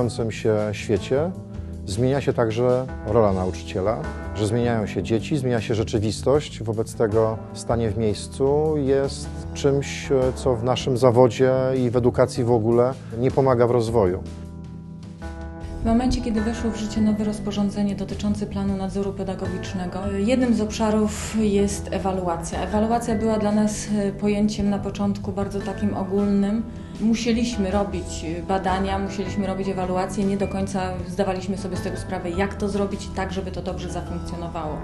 zmieniającym się świecie zmienia się także rola nauczyciela, że zmieniają się dzieci, zmienia się rzeczywistość. Wobec tego stanie w miejscu jest czymś, co w naszym zawodzie i w edukacji w ogóle nie pomaga w rozwoju. W momencie, kiedy weszło w życie nowe rozporządzenie dotyczące planu nadzoru pedagogicznego, jednym z obszarów jest ewaluacja. Ewaluacja była dla nas pojęciem na początku bardzo takim ogólnym. Musieliśmy robić badania, musieliśmy robić ewaluacje, nie do końca zdawaliśmy sobie z tego sprawę, jak to zrobić tak, żeby to dobrze zafunkcjonowało.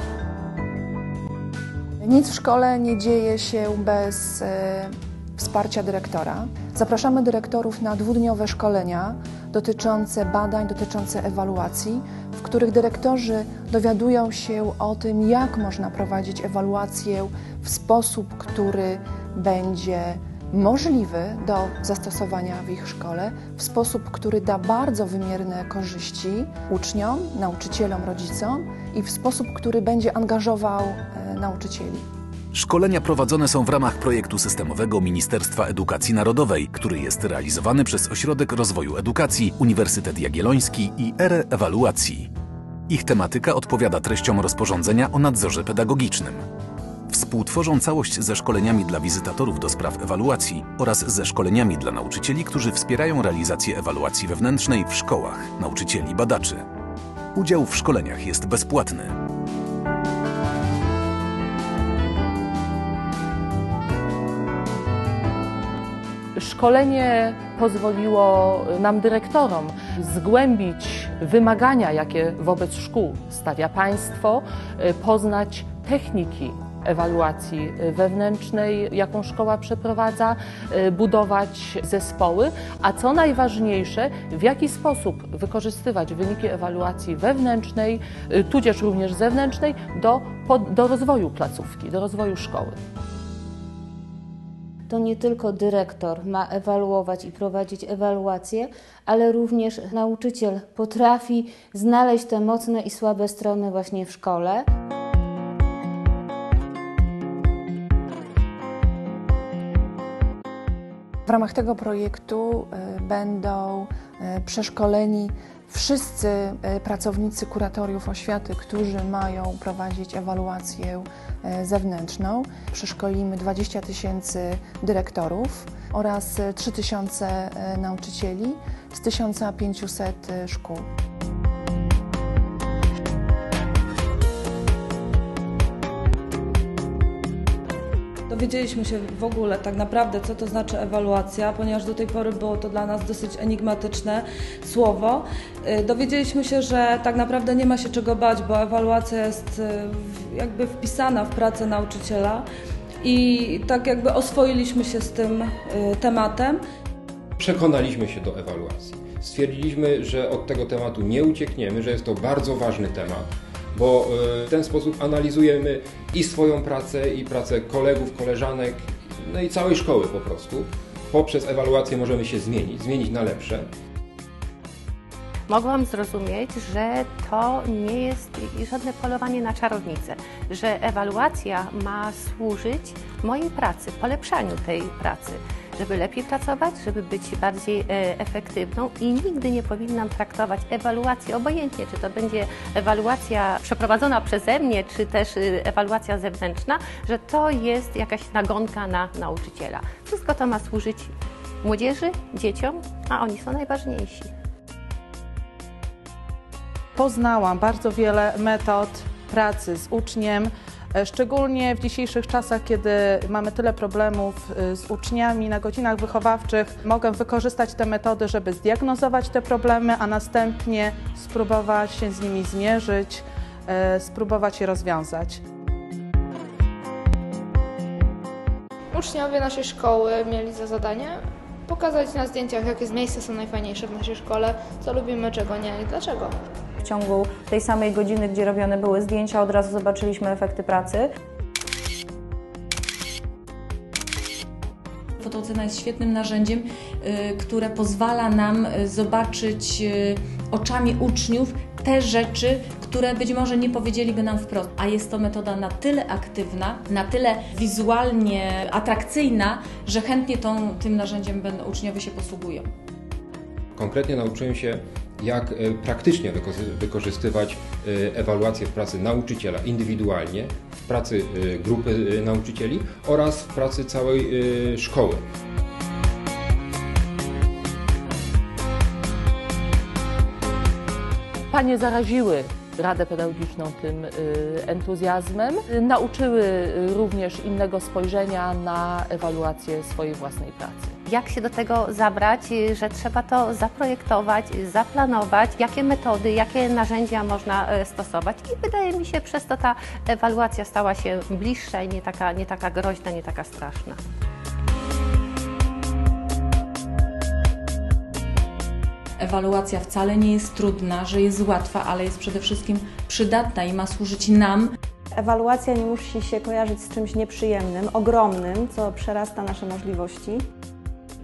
Nic w szkole nie dzieje się bez e, wsparcia dyrektora. Zapraszamy dyrektorów na dwudniowe szkolenia dotyczące badań, dotyczące ewaluacji, w których dyrektorzy dowiadują się o tym, jak można prowadzić ewaluację w sposób, który będzie możliwy do zastosowania w ich szkole, w sposób, który da bardzo wymierne korzyści uczniom, nauczycielom, rodzicom i w sposób, który będzie angażował e, nauczycieli. Szkolenia prowadzone są w ramach projektu systemowego Ministerstwa Edukacji Narodowej, który jest realizowany przez Ośrodek Rozwoju Edukacji, Uniwersytet Jagielloński i ERE Ewaluacji. Ich tematyka odpowiada treściom rozporządzenia o nadzorze pedagogicznym. Współtworzą całość ze szkoleniami dla wizytatorów do spraw ewaluacji oraz ze szkoleniami dla nauczycieli, którzy wspierają realizację ewaluacji wewnętrznej w szkołach, nauczycieli badaczy. Udział w szkoleniach jest bezpłatny. Szkolenie pozwoliło nam, dyrektorom, zgłębić wymagania, jakie wobec szkół stawia państwo, poznać techniki ewaluacji wewnętrznej, jaką szkoła przeprowadza, budować zespoły, a co najważniejsze, w jaki sposób wykorzystywać wyniki ewaluacji wewnętrznej, tudzież również zewnętrznej do, do rozwoju placówki, do rozwoju szkoły to nie tylko dyrektor ma ewaluować i prowadzić ewaluację, ale również nauczyciel potrafi znaleźć te mocne i słabe strony właśnie w szkole. W ramach tego projektu y, będą y, przeszkoleni wszyscy y, pracownicy kuratoriów oświaty, którzy mają prowadzić ewaluację zewnętrzną. Przeszkolimy 20 tysięcy dyrektorów oraz 3 tysiące nauczycieli z 1500 szkół. Dowiedzieliśmy się w ogóle tak naprawdę, co to znaczy ewaluacja, ponieważ do tej pory było to dla nas dosyć enigmatyczne słowo. Y, dowiedzieliśmy się, że tak naprawdę nie ma się czego bać, bo ewaluacja jest y, jakby wpisana w pracę nauczyciela i tak jakby oswoiliśmy się z tym y, tematem. Przekonaliśmy się do ewaluacji. Stwierdziliśmy, że od tego tematu nie uciekniemy, że jest to bardzo ważny temat bo e, w ten sposób analizujemy i swoją pracę, i pracę kolegów, koleżanek, no i całej szkoły po prostu. Poprzez ewaluację możemy się zmienić, zmienić na lepsze. Mogłam zrozumieć, że to nie jest żadne polowanie na czarownicę, że ewaluacja ma służyć mojej pracy, polepszaniu tej pracy żeby lepiej pracować, żeby być bardziej e, efektywną i nigdy nie powinnam traktować ewaluacji obojętnie, czy to będzie ewaluacja przeprowadzona przeze mnie, czy też y, ewaluacja zewnętrzna, że to jest jakaś nagonka na nauczyciela. Wszystko to ma służyć młodzieży, dzieciom, a oni są najważniejsi. Poznałam bardzo wiele metod pracy z uczniem, E, szczególnie w dzisiejszych czasach, kiedy mamy tyle problemów e, z uczniami na godzinach wychowawczych, mogę wykorzystać te metody, żeby zdiagnozować te problemy, a następnie spróbować się z nimi zmierzyć, e, spróbować je rozwiązać. Uczniowie naszej szkoły mieli za zadanie pokazać na zdjęciach, jakie miejsca są najfajniejsze w naszej szkole, co lubimy, czego nie i dlaczego ciągu tej samej godziny, gdzie robione były zdjęcia, od razu zobaczyliśmy efekty pracy. Fotocena jest świetnym narzędziem, y, które pozwala nam y, zobaczyć y, oczami uczniów te rzeczy, które być może nie powiedzieliby nam wprost. A jest to metoda na tyle aktywna, na tyle wizualnie atrakcyjna, że chętnie tą, tym narzędziem uczniowie się posługują. Konkretnie nauczyłem się, jak e, praktycznie wykorzy- wykorzystywać e, ewaluację w pracy nauczyciela indywidualnie, w pracy e, grupy nauczycieli oraz w pracy całej szkoły. Panie zaraziły Radę Pedagogiczną tym entuzjazmem, nauczyły również innego spojrzenia na ewaluację swojej własnej pracy. Jak się do tego zabrać, że trzeba to zaprojektować, zaplanować, jakie metody, jakie narzędzia można e, stosować i wydaje mi się, przez to ta ewaluacja stała się bliższa i nie taka, nie taka groźna, nie taka straszna. Ewaluacja wcale nie jest trudna, że jest łatwa, ale jest przede wszystkim przydatna i ma służyć nam, Ewaluacja nie musi się kojarzyć z czymś nieprzyjemnym, ogromnym, co przerasta nasze możliwości.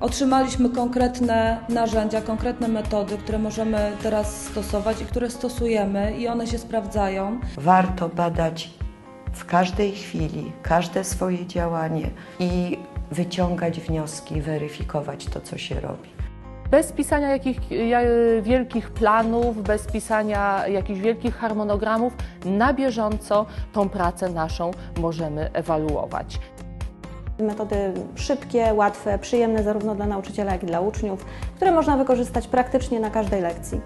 Otrzymaliśmy konkretne narzędzia, konkretne metody, które możemy teraz stosować i które stosujemy i one się sprawdzają. Warto badać w każdej chwili każde swoje działanie i wyciągać wnioski, weryfikować to, co się robi. Bez pisania jakich, ja- wielkich planów, bez pisania jakichś wielkich harmonogramów, na bieżąco tą pracę naszą możemy ewaluować. Metody szybkie, łatwe, przyjemne zarówno dla nauczyciela, jak i dla uczniów, które można wykorzystać praktycznie na każdej lekcji.